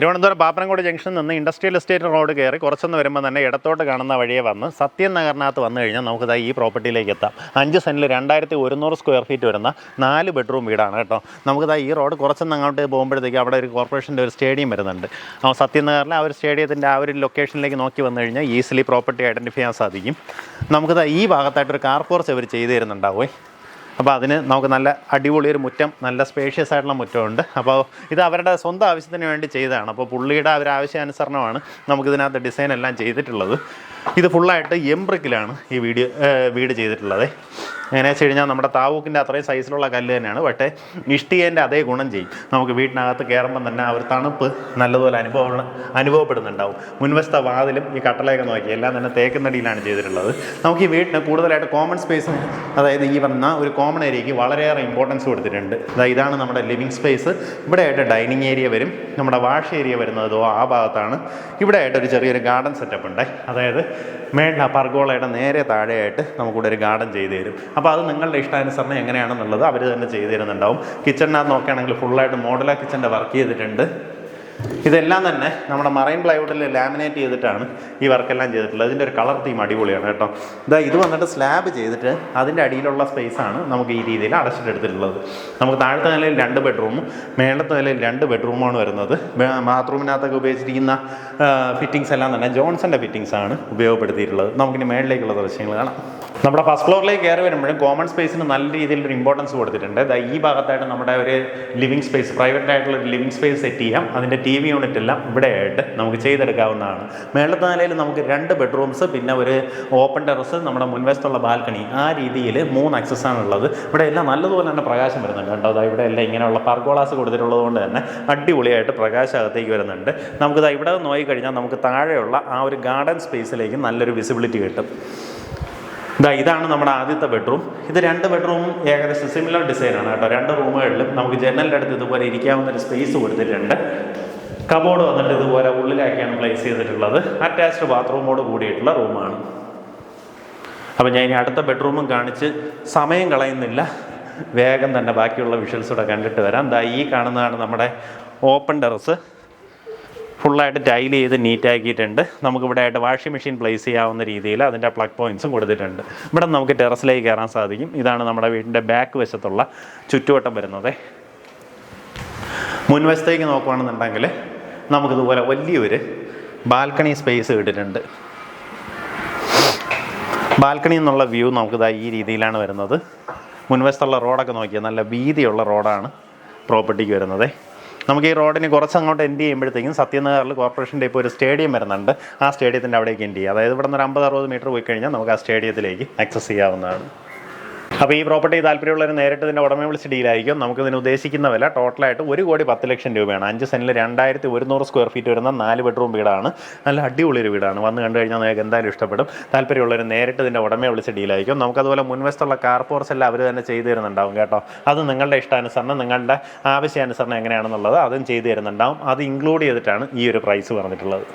തിരുവനന്തപുരം പാപ്പനംകോട് ജംഗ്ഷനിൽ നിന്ന് industrial estate road കയറി കുറച്ചൊന്ന് വരുമ്പോൾ തന്നെ ഇടത്തോട്ട് കാണുന്ന വഴിയെ വന്ന് സത്യൻ നഗറിനകത്ത് വന്നു കഴിഞ്ഞാൽ നമുക്കിതാ ഈ പ്രോപ്പർട്ടിയിലേക്ക് എത്താം. അഞ്ച് സെന്റിൽ രണ്ടായിരത്തി ഒരുന്നൂറ് സ്ക്വയർ ഫീറ്റ് വരുന്ന നാല് ബെഡ്റൂം വീടാണ് കേട്ടോ. നമുക്കിതാ ഈ റോഡ് കുറച്ചൊന്ന് അങ്ങോട്ട് പോകുമ്പോഴത്തേക്ക് അവിടെ ഒരു കോർപ്പറേഷന്റെ ഒരു സ്റ്റേഡിയം വരുന്നുണ്ട്. ആ സത്യൻ നഗറിലെ ആ ഒരു സ്റ്റേഡിയത്തിന്റെ ആ ഒരു ലൊക്കേഷനിലേക്ക് നോക്കി വന്നു കഴിഞ്ഞാൽ ഈസിലി പ്രോപ്പർട്ടി ഐഡന്റിഫൈ ചെയ്യാൻ സാധിക്കും. നമുക്കിതാ ഈ ഭാഗത്തായിട്ടൊരു കാർ പോർച്ച് അവർ ചെയ്തു തരുന്നുണ്ടാവേ. അപ്പോൾ അതിന് നമുക്ക് നല്ല അടിപൊളി ഒരു മുറ്റം നല്ല സ്പേഷ്യസ് ആയിട്ടുള്ള മുറ്റമുണ്ട്. അപ്പോൾ ഇത് അവരുടെ സ്വന്തം ആവശ്യത്തിന് വേണ്ടി ചെയ്തതാണ്. അപ്പോൾ പുള്ളിയുടെ ഒരു ആവശ്യാനുസരണമാണ് നമുക്കിതിനകത്ത് ഡിസൈൻ എല്ലാം ചെയ്തിട്ടുള്ളത്. ഇത് ഫുള്ളായിട്ട് എംബ്രിക്കിലാണ് ഈ വീഡിയോ വീട് ചെയ്തിട്ടുള്ളത്. എങ്ങനെയാ വെച്ച് കഴിഞ്ഞാൽ നമ്മുടെ താവൂക്കിന്റെ അത്രയും സൈസിലുള്ള കല്ല് തന്നെയാണ്. പക്ഷേ ഇഷ്ടികേന്റെ അതേ ഗുണം ചെയ്യും. നമുക്ക് വീട്ടിനകത്ത് കയറുമ്പം തന്നെ ആ ഒരു തണുപ്പ് നല്ലതുപോലെ അനുഭവം അനുഭവപ്പെടുന്നുണ്ടാവും. മുൻവശത്തെ വാതിലും ഈ കട്ടളയൊക്കെ നോക്കി എല്ലാം തന്നെ തേക്കുന്നടിയിലാണ് ചെയ്തിട്ടുള്ളത്. നമുക്ക് ഈ വീട്ടിന് കൂടുതലായിട്ട് കോമൺ സ്പേസ് അതായത് ഈ വന്ന ഒരു കോമൺ ഏരിയയ്ക്ക് വളരെയേറെ ഇമ്പോർട്ടൻസ് കൊടുത്തിട്ടുണ്ട്. അതായത് ഇതാണ് നമ്മുടെ ലിവിങ് സ്പേസ് ഇവിടെ ആയിട്ട് ഡൈനിങ് ഏരിയ വരും. നമ്മുടെ വാഷ് ഏരിയ വരുന്നതോ ആ ഭാഗത്താണ്. ഇവിടെ ആയിട്ട് ഒരു ചെറിയൊരു ഗാർഡൻ സെറ്റപ്പ് ഉണ്ട്. അതായത് ആ പർഗോളയുടെ നേരെ താഴെയായിട്ട് നമുക്കിവിടെ ഒരു ഗാർഡൻ ചെയ്തു തരും. അപ്പോൾ അത് നിങ്ങളുടെ ഇഷ്ടാനുസരണം എങ്ങനെയാണെന്നുള്ളത് അവർ തന്നെ ചെയ്തു തരുന്നുണ്ടാവും കിച്ചണിനകത്ത് നോക്കുകയാണെങ്കിൽ ഫുള്ളായിട്ട് മോഡലാ കിച്ചന്റെ വർക്ക് ചെയ്തിട്ടുണ്ട്. ഇതെല്ലാം തന്നെ നമ്മുടെ മറൈൻ പ്ലൈവുഡിൽ ലാമിനേറ്റ് ചെയ്തിട്ടാണ് ഈ വർക്കെല്ലാം ചെയ്തിട്ടുള്ളത്. ഇതിന്റെ ഒരു കളർ തീം അടിപൊളിയാണ് കേട്ടോ. ഇതാ ഇത് വന്നിട്ട് സ്ലാബ് ചെയ്തിട്ട് അതിന്റെ അടിയിലുള്ള സ്പേസാണ് നമുക്ക് ഈ രീതിയിൽ അടച്ചിട്ടെടുത്തിട്ടുള്ളത് നമുക്ക് താഴത്തെ നിലയിൽ രണ്ട് ബെഡ്റൂമും മേളത്തെ നിലയിൽ രണ്ട് ബെഡ്റൂമാണ് വരുന്നത്. ബാത്റൂമിനകത്തൊക്കെ ഉപയോഗിച്ചിരിക്കുന്ന ഫിറ്റിങ്സ് എല്ലാം തന്നെ ജോൺസന്റെ ഫിറ്റിങ്സ് ആണ് ഉപയോഗപ്പെടുത്തിയിട്ടുള്ളത്. നമുക്കിനി മേളിലേക്കുള്ള ദൃശ്യങ്ങൾ കാണാം. നമ്മുടെ ഫസ്റ്റ് ഫ്ലോറിലേക്ക് കയറി വരുമ്പോഴും കോമൺ സ്പേസിന് നല്ല രീതിയിൽ ഒരു ഇമ്പോർട്ടൻസ് കൊടുത്തിട്ടുണ്ട്. ഈ ഭാഗത്തായിട്ട് നമ്മുടെ ഒരു ലിവിംഗ് സ്പേസ് പ്രൈവറ്റ് ആയിട്ടുള്ള ഒരു ലിവിംഗ് സ്പേസ് സെറ്റ് ചെയ്യാം. അതിന്റെ വി യൂണിറ്റ് എല്ലാം ഇവിടെ ആയിട്ട് നമുക്ക് ചെയ്തെടുക്കാവുന്നതാണ്. മേളത്തെ നിലയിൽ നമുക്ക് രണ്ട് ബെഡ്റൂംസ് പിന്നെ ഒരു ഓപ്പൺ ടെറസ് നമ്മുടെ മുൻവശത്തുള്ള ബാൽക്കണി. ആ രീതിയിൽ മൂന്ന് ആക്സസ്സാണ് ഉള്ളത്. ഇവിടെ എല്ലാം നല്ലതുപോലെ തന്നെ പ്രകാശം വരുന്നുണ്ട് കേട്ടോ. അതാ ഇവിടെ എല്ലാം ഇങ്ങനെയുള്ള പർഗോളാസ് കൊടുത്തിട്ടുള്ളത് കൊണ്ട് തന്നെ അടിപൊളിയായിട്ട് പ്രകാശം അകത്തേക്ക് വരുന്നുണ്ട്. നമുക്കിത് ഇവിടെ നോക്കി കഴിഞ്ഞാൽ നമുക്ക് താഴെയുള്ള ആ ഒരു ഗാർഡൻ സ്പേസിലേക്ക് നല്ലൊരു വിസിബിലിറ്റി കിട്ടും. ഇതാ ഇതാണ് നമ്മുടെ ആദ്യത്തെ ബെഡ്റൂം. ഇത് രണ്ട് ബെഡ്റൂമും ഏകദേശം സിമിലർ ഡിസൈനാണ് കേട്ടോ. രണ്ട് റൂമുകളിലും നമുക്ക് ജനലിന്റെ അടുത്ത് ഇതുപോലെ ഇരിക്കാവുന്ന ഒരു സ്പേസ് കൊടുത്തിട്ടുണ്ട്. കബോർഡ് വന്നിട്ട് ഇതുപോലെ ഉള്ളിലാക്കിയാണ് പ്ലേസ് ചെയ്തിട്ടുള്ളത്. അറ്റാച്ച്ഡ് ബാത്റൂമോട് കൂടിയിട്ടുള്ള റൂമാണ് അപ്പം ഞാൻ ഇനി അടുത്ത ബെഡ്റൂമും കാണിച്ച് സമയം കളയുന്നില്ല. വേഗം തന്നെ ബാക്കിയുള്ള വിഷ്വൽസ് കൂടെ കണ്ടിട്ട് വരാം. ദാ ഈ കാണുന്നതാണ് നമ്മുടെ ഓപ്പൺ ടെറസ് ഫുള്ളായിട്ട് ടൈൽ ചെയ്ത് നീറ്റാക്കിയിട്ടുണ്ട് ആക്കിയിട്ടുണ്ട്. നമുക്ക് ഇവിടെ ആയിട്ട് വാഷിംഗ് മെഷീൻ പ്ലേസ് ചെയ്യാവുന്ന രീതിയിൽ അതിന്റെ പ്ലഗ് പോയിൻസും കൊടുത്തിട്ടുണ്ട്. ഇവിടെ നമുക്ക് ടെറസിലേക്ക് കയറാൻ സാധിക്കും. ഇതാണ് നമ്മുടെ വീടിന്റെ ബാക്ക് വശത്തുള്ള ചുറ്റുവട്ടം വരുന്നത്. മുൻവശത്തേക്ക് നോക്കുകയാണെന്നുണ്ടെങ്കിൽ നമുക്കിതുപോലെ വലിയൊരു ബാൽക്കണി സ്പേസ് കിട്ടിയിട്ടുണ്ട് ബാൽക്കണി എന്നുള്ള വ്യൂ നമുക്കിതാ ഈ രീതിയിലാണ് വരുന്നത്. മുൻവശത്തുള്ള റോഡൊക്കെ നോക്കിയാൽ നല്ല വീതിയുള്ള റോഡാണ് പ്രോപ്പർട്ടിക്ക് വരുന്നത്. നമുക്ക് ഈ റോഡിന് കുറച്ച് അങ്ങോട്ട് എൻഡ് ചെയ്യുമ്പോഴത്തേക്കും സത്യനഗറിൽ കോർപ്പറേഷന്റെ ഇപ്പോൾ ഒരു സ്റ്റേഡിയം വരുന്നുണ്ട്. ആ സ്റ്റേഡിയത്തിന്റെ അവിടേക്ക് എൻഡ് ചെയ്യുക അതായത് ഇവിടെ നിന്ന് ഒരു അമ്പത് അറുപത് മീറ്റർ പോയി കഴിഞ്ഞാൽ നമുക്ക് ആ സ്റ്റേഡിയത്തിലേക്ക് ആക്സസ് ചെയ്യാവുന്നതാണ്. അപ്പോൾ ഈ പ്രോപ്പർട്ടി താല്പര്യമുള്ളവർ നേരിട്ട് ഇതിന്റെ ഉടമയെ വിളിച്ച് ഡീലായിരിക്കും നമുക്ക് ഇതിന് ഉദ്ദേശിക്കുന്ന വില ടോട്ടലായിട്ട് ഒരു കോടി പത്ത് ലക്ഷം രൂപയാണ്. അഞ്ച് സെന്റിൽ രണ്ടായിരത്തി ഒരുന്നൂറ് സ്ക്വയർ ഫീറ്റ് വരുന്ന നാല് ബെഡ്റൂം വീടാണ്. നല്ല അടിപൊളി ഒരു വീടാണ്. വന്ന് കണ്ടു കഴിഞ്ഞാൽ നിങ്ങൾക്ക് എന്തായാലും ഇഷ്ടപ്പെടും. താല്പര്യമുള്ളവർ നേരിട്ട് ഇതിന്റെ ഉടമയെ വിളിച്ച് ഡീലായിരിക്കും നമുക്കതുപോലെ മുൻവശത്തുള്ള കാർ പോർച്ച് എല്ലാം അവർ തന്നെ ചെയ്തു തരുന്നുണ്ടാവും കേട്ടോ. അത് നിങ്ങളുടെ ഇഷ്ടാനുസരണം നിങ്ങളുടെ ആവശ്യാനുസരണം എങ്ങനെയാണെന്നുള്ളത് അതും ചെയ്തു തരുന്നുണ്ടാവും. അത് ഇൻക്ലൂഡ് ചെയ്തിട്ടാണ് ഈ ഒരു പ്രൈസ് പറഞ്ഞിട്ടുള്ളത്.